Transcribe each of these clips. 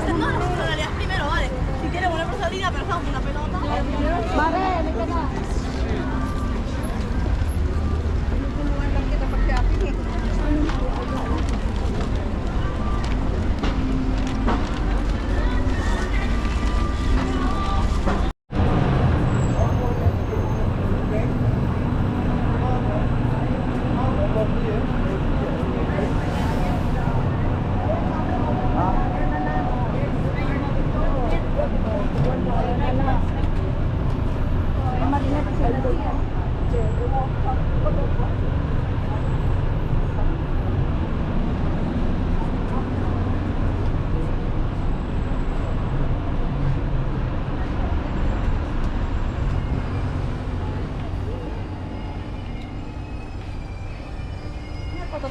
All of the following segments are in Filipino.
dicen, no, las personalidades primero, vale. Si quieres una personalidad, pero estamos una pelota. Mare, halika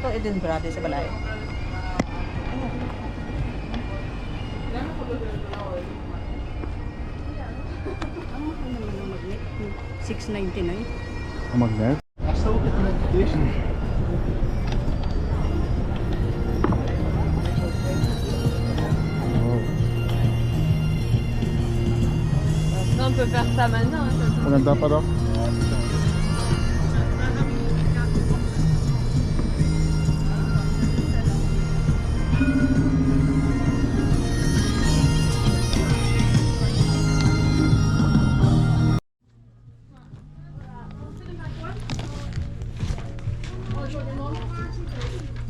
totoo din brother sa balay? Six ninety nine. Ang magnet? On peut faire ça maintenant. Maganda pa daw. Pre. 我的妈妈？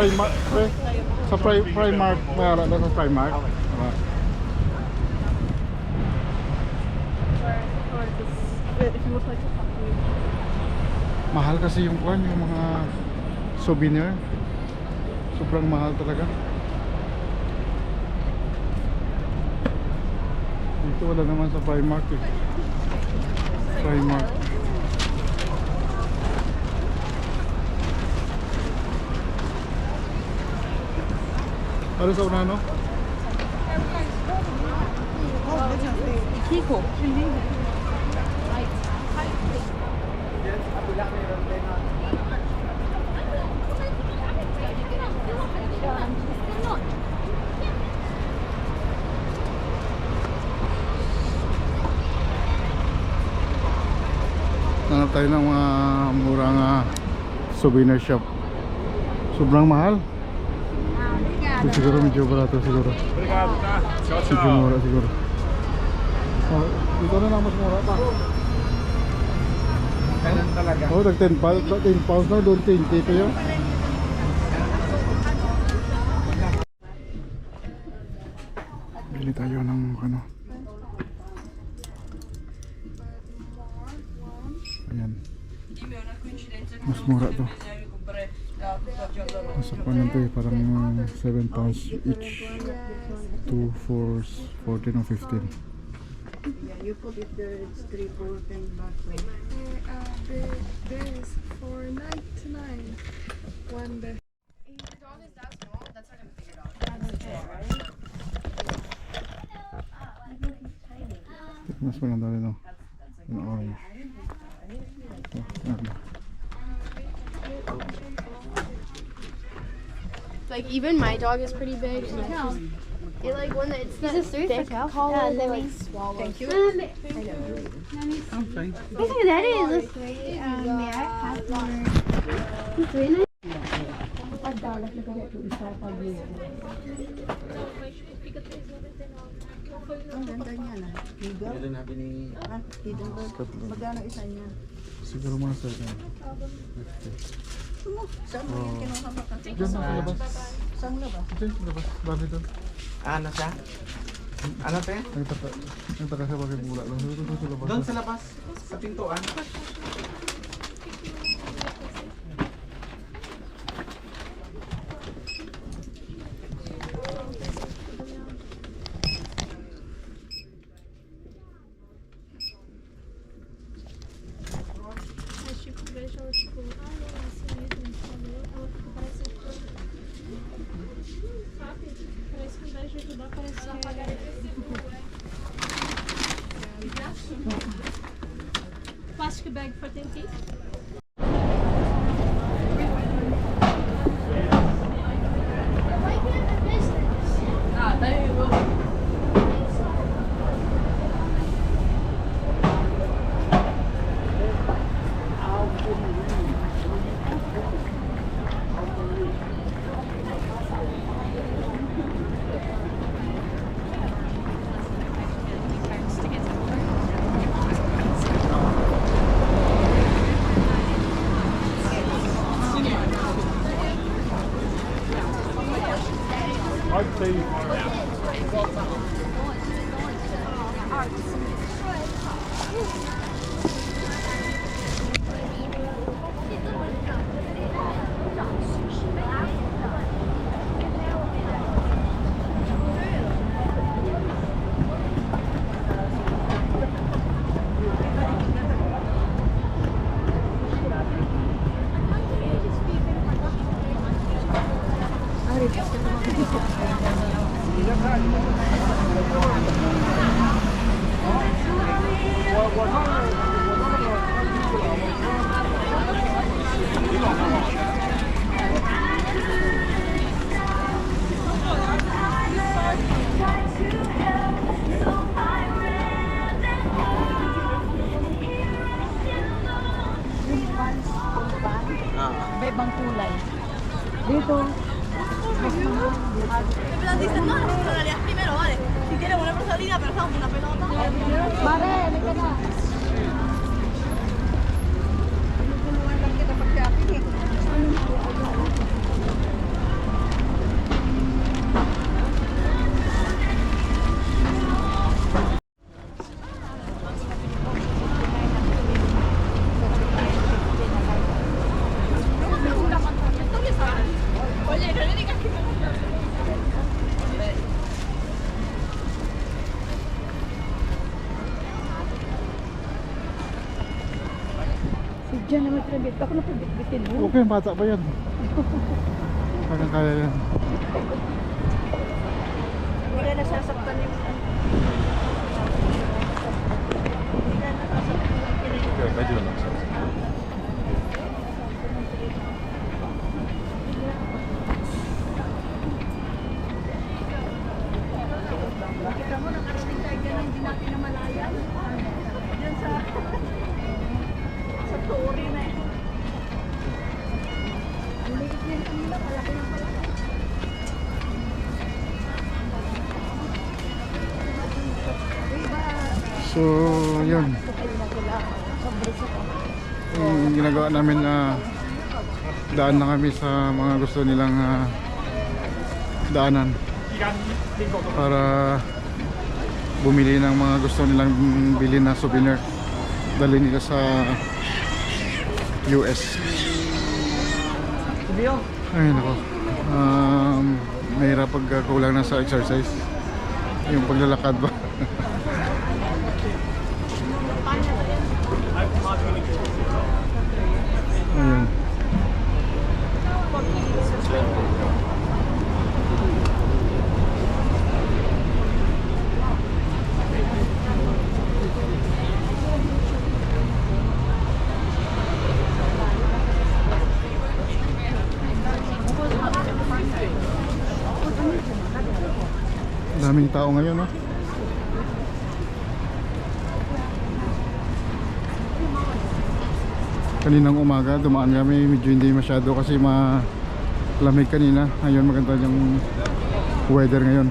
Primark, pre. Sa Pri Primark, mayara na sa Primark. Ah. Mahal kasi yung kwan, yung mga souvenir. Sobrang mahal talaga. Dito wala naman sa Primark eh. Primark. Ano sa una no? Kiko. Hanap tayo ng mga murang ah, souvenir shop. Sobrang mahal. Ito siguro medyo barato siguro. Medyo mura siguro. Oh, dito na lang mas mura pa. Ganun talaga. Oh, nag 10 pounds, 10 pounds na doon 20 pa yun. Bili tayo ng ano. Ayan. Mas mura to. Nasa eh, parang 7 pounds each. 2, 4, 14 or 15. Yeah, You put it there, it's 3, 4, 10 bucks. Uh, there, there is for. One there. Mas maganda rin no. Yung orange. Like even my dog is pretty big. And like, no. It like when it's not this thick, yeah, they like swallow. Thank you. Um, what is that? Is. Um, may I have nice. Ang ganda niya na. Na. Ah, Magkano isa niya? Siguro mga 7. 50. mo. Saan mo oh. yung kinuha mo? Thank you so much. Saan ba? Diyan, labas. Babi doon. Ano siya? Ano te? Nagtaka, nagtaka siya bakit mula lang. Doon sa labas. Sa pintuan. Ibang kulay. Dito. En plan, dicen, no, las personalidades primero, vale. Si quieres una personalidad, pero estamos una pelota. Mare, may ka Si Jan na may trabit. Ako na pabit-bitin mo. Okay, bata pa yan. Kaya kaya yan. Wala na sasaktan yung Kita So, yun. Yung ginagawa namin na daan na kami sa mga gusto nilang ah, daanan. Para bumili ng mga gusto nilang bilhin na souvenir. Dali nila sa US ay nako um, mahirap pag uh, kulang na sa exercise. Yung paglalakad ba ayun daming tao ngayon no? Kaninang umaga dumaan kami medyo hindi masyado kasi malamig kanina. Ngayon maganda yung weather ngayon.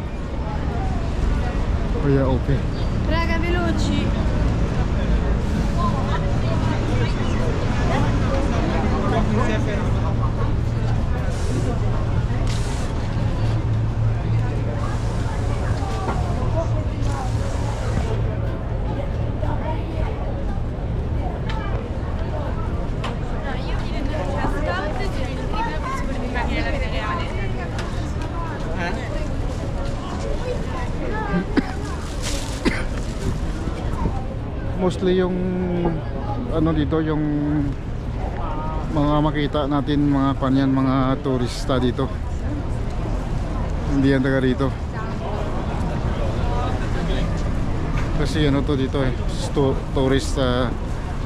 Kaya okay. Raga, veloci. Mostly yung ano dito yung mga makita natin mga kanyan mga turista dito hindi yan taga rito kasi ano to dito eh sto- tourist ah,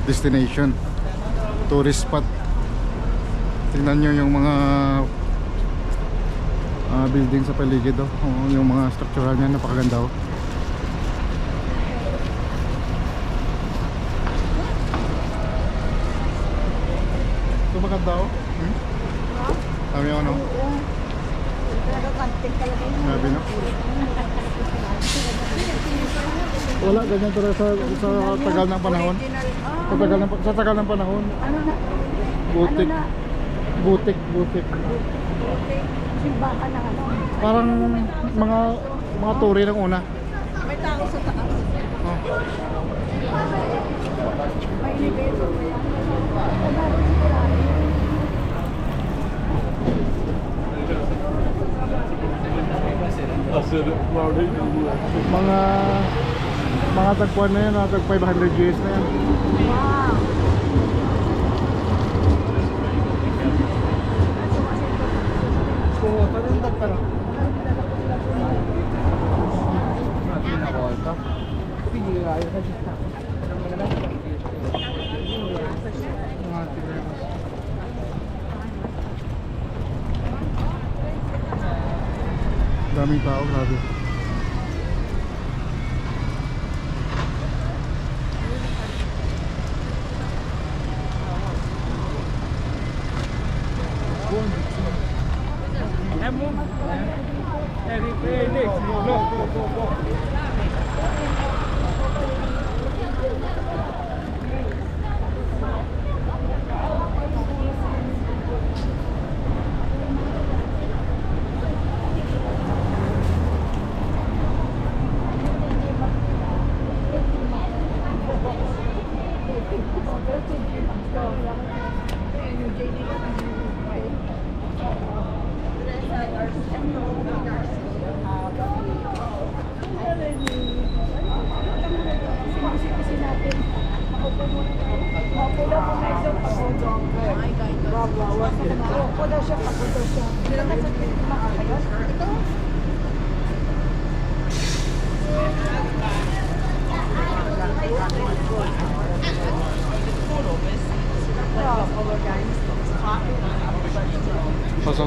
destination tourist spot tingnan nyo yung mga ah, building sa paligid. Oh, yung mga structural niya napakaganda oh. Maganda oh. Hmm? Sabi ako no? Sabi no? Wala, ganyan talaga sa, sa tagal ng panahon. Sa tagal ng, sa tagal ng panahon. Ano na? Butik. Ano na? Butik, butik. Simbahan na ano? Parang mga mga turi ng una. May tao sa taas. Oh. May elevator ba yan? Mga mga tagpuan na yan, mga tag 500 Gs na yan. Wow! Daming tao, grabe.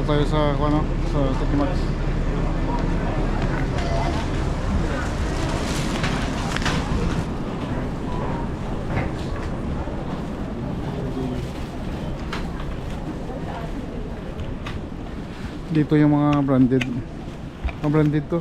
Tayo sa ano, sa Tikimax. Dito yung mga branded. Mga branded to.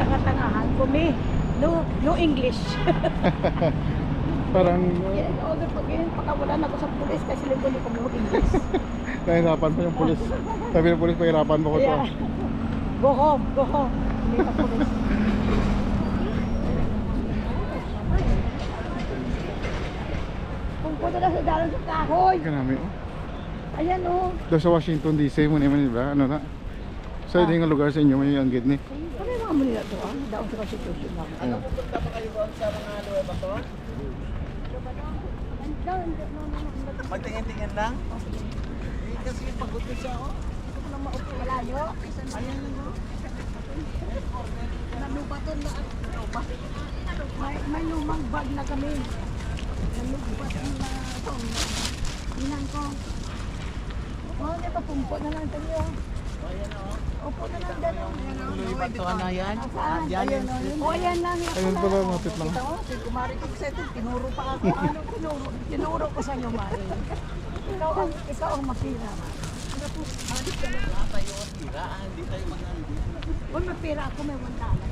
Tanga-tangahan ko, me. No, no English. Parang Yan, order pag yun, pagkawala na ako sa pulis kasi lang ko ko no English. nahirapan pa yung pulis. Sabi ng pulis, pahirapan mo ko to. Yeah. Go home, go home. Hindi ka pulis. Kung punta na sa dalan sa kahoy. Kanami, oh. Ayan oh. Daw sa Washington DC mo naman, di ba? Ano na? Sa ah. nga lugar sa inyo, may anggit ni. Ano mga manila to ah? Daon sa constitution lang. Ano? Magtingin-tingin lang. Eh, kasi pagod ko siya, oh. Malayo. Ayan lang oh. Nalubaton na ang may, may lumang bag na kami. Nalubaton na ito. Inang ko. Oh, di ba pumpo na lang tayo. Opo na lang dalo. Tuloy ba ito na yan? Saan? Ayun, oh, oh, ayan lang. yan. Ayun pala, mapit lang. Kita ko, si Kumari Kiksetin, tinuro pa ako. Ano, tinuro, tinuro ko sa inyo, Mari. Ikaw ang, ikaw ang masira. Tayo ang tira, ah, hindi tayo mananggi. Kung may pera ako, may one dollar.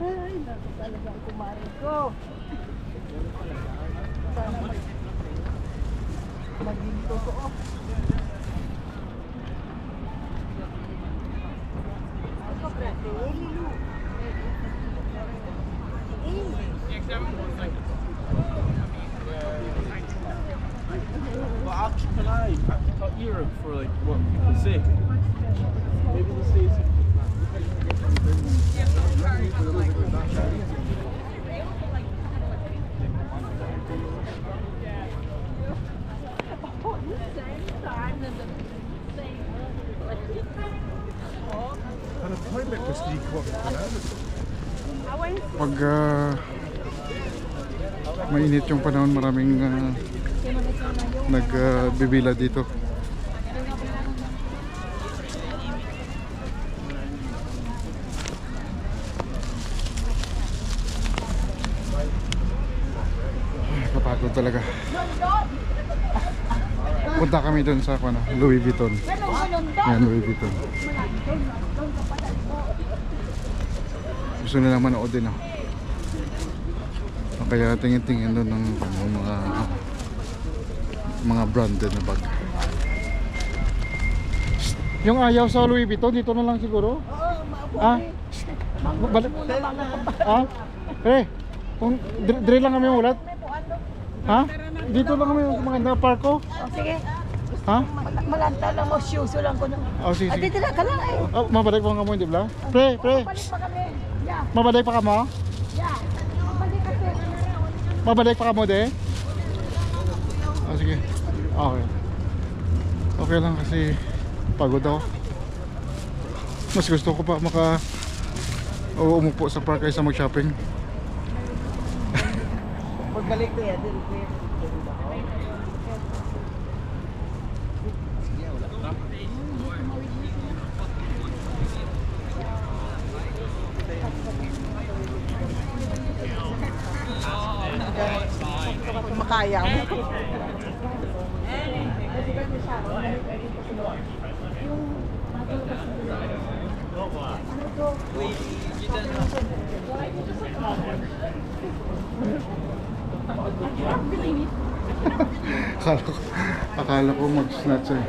Ay, naku talaga ang kumari ko. Sana mag... Maging totoo. Yung panahon, maraming uh, nagbibila dito. Ay, Kapagod talaga. Punta kami doon sa ano, Louis Vuitton. Yan, Louis Vuitton. Gusto nila manood din ah. Kaya tingin-tingin doon ng ano, mga mga branded na bag. Yung ayaw sa Louis Vuitton, dito na lang siguro. Ah? Balik. Ah? Eh, kung dire, dire lang kami ulat. Ha? Dito lang kami sa maganda parko. Oh, sige. Ha? Mal- Malanta lang mo, shoes lang ko nung. Oh, sige, Ah, sige. dito na ka lang eh. Oh, mabalik pa ka mo, di ba? Pre, pre. Balik pa kami. Yeah, Mabalik pa ka mo? Mabalik pa ka mo, de? Oh, sige. Okay. Okay lang kasi pagod ako. Mas gusto ko pa maka o umupo sa park kaysa mag-shopping. Pagbalik ko yan, din ko Kumakaya mo. akala ko, akala ko mag-snatch eh.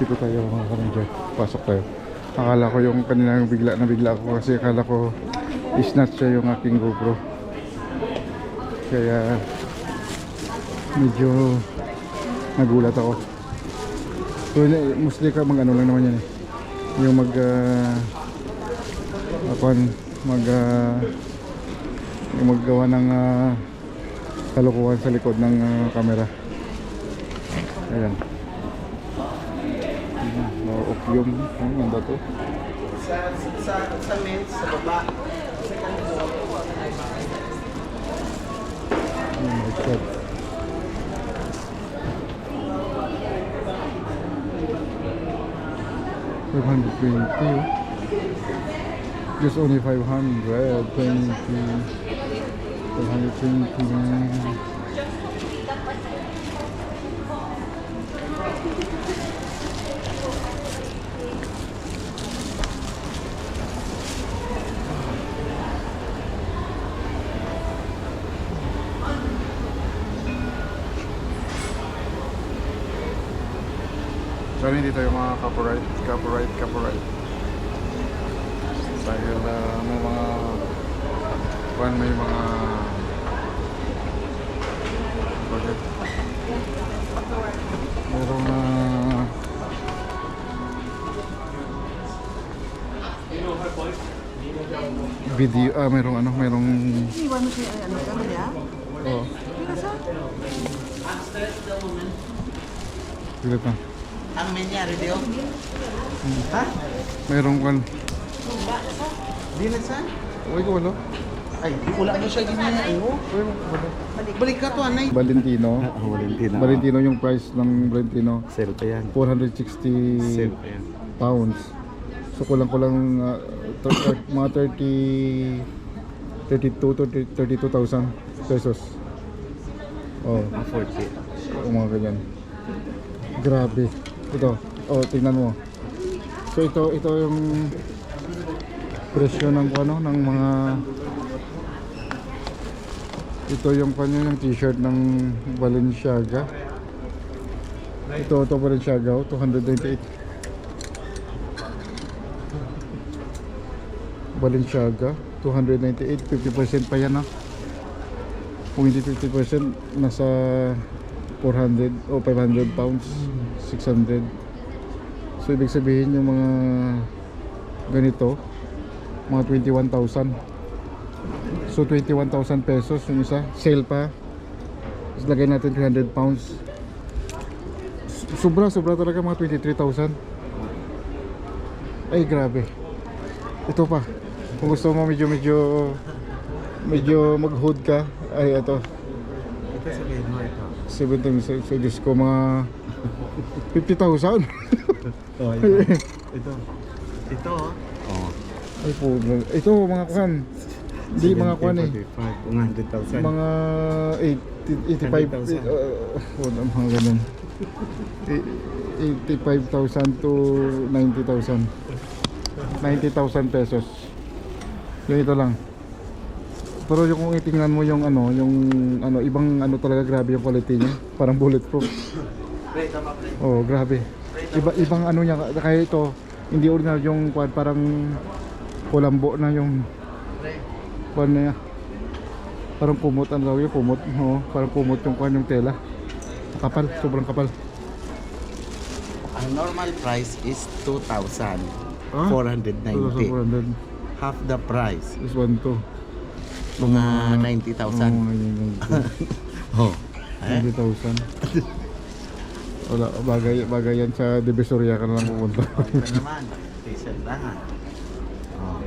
Dito tayo mga kanadya. Pasok tayo. Akala ko yung kanina bigla na bigla ako kasi akala ko snatch siya yung aking GoPro. Kaya medyo nagulat ako. So mostly ka mag ano lang naman yan eh. Yung mag uh, mag ah, yung maggawa ng ah, kalokohan sa likod ng ah, camera. Ayan. No opium. Ano ganda to? Sa, sa, sa men's, sa baba. Headset. Five hundred twenty. Just only five hundred twenty. Five hundred twenty. Copyright, copyright, copyright. Dahil uh, may mga kung may mga bakit merong uh, video, ah merong ano, merong Iwan mo siya, ano ka niya? oh, pilit na. Ang nangyari, Dio? Ha? Merong kan, Di na saan? uy ko wala. Ay, wala na siya ganyan. Ano? Uy, wala. Balik ka to, anay. Valentino. Oh, Valentina. Valentino yung price ng Valentino. Sale pa yan. 460 pa yan. pounds. So kulang-kulang uh, thir- thir- mga 30 32 to 32,000 pesos. Oh, 40. o mga ganyan. Grabe. Ito. Oh, tingnan mo. So ito ito yung presyo ng ano ng mga ito yung kanya yung t-shirt ng Balenciaga. Ito ito Balenciaga oh, 298. Balenciaga 298 50% pa yan ah. Kung hindi 50% nasa 400 o 500 pounds 600 so ibig sabihin yung mga ganito mga 21,000 so 21,000 pesos yung isa. Sale pa. Tapos lagay natin 300 pounds. Sobra sobra talaga mga 23,000 ay grabe. Ito pa. Kung gusto mo medyo medyo medyo mag hood ka ay ito Ito sabihin mo ito. 17 sa, sa Diyos ko mga 50,000 Oh, ito. ito. Ito, oh. ay po ito mga kuhan hindi mga kuhan eh 100,000. mga 80, 85 100,000. uh, uh, mga ganun Eh, 85,000 to 90,000 90,000 pesos yung ito lang pero yung kung itingnan mo yung ano yung ano ibang ano talaga grabe yung quality niya. Parang bulletproof. Oh grabe. Iba ibang ano niya kaya ito hindi original yung kwan parang kulambo na yung kwan niya. Parang pumot ang tawag yun pumot oo parang pumot yung kwan yung tela. Kapal sobrang kapal. Ang normal price is 2,490. Ah? 2,400 Half the price. one to Mga Oo, 90,000. ayun, Oh. Eh? 90,000 wala bagay bagay yan sa Divisoria ka na lang pupunta Ito naman. T-shirt lang. Oh.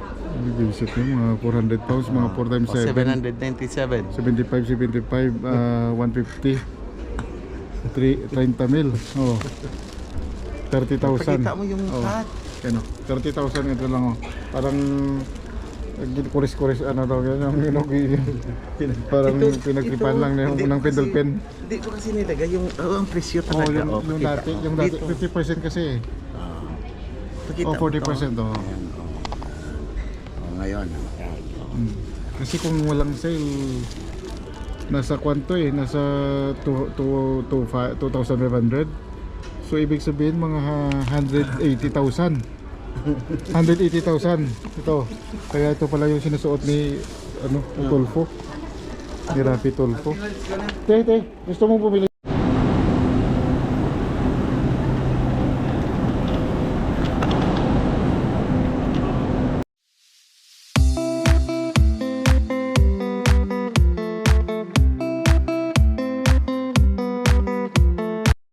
Visit yung mga 400 pounds, mga 4 times Oh, 7 797. 75, 75, ah, 150 3, 30 mil oh. 30,000 Pakita mo yung Oh. hat. Ano, 30,000 ito lang oh. Parang kuris-kuris ano daw yan yung inugi parang Ito- pinagtripan ito, lang na yung hindi unang ko kasi- pedal pen Hindi ko kasi nilagay yung oh, ang presyo oh, talaga. yung, Oh, yung pakita dati yung dati Dito. 50% kasi eh. Ah. Pakita oh mo 40% to. oh. Ayan, oh. Oh, ngayon. Ayan, oh. Mm. Kasi kung walang sale, nasa kwanto eh, nasa 2, 2, 2, 2,500. So ibig sabihin mga ha- 180,000. 180,000 ito. Kaya ito pala yung sinusuot ni ano, Tulfo. Ni Rafi Tulfo. Te, te, gusto mong bumili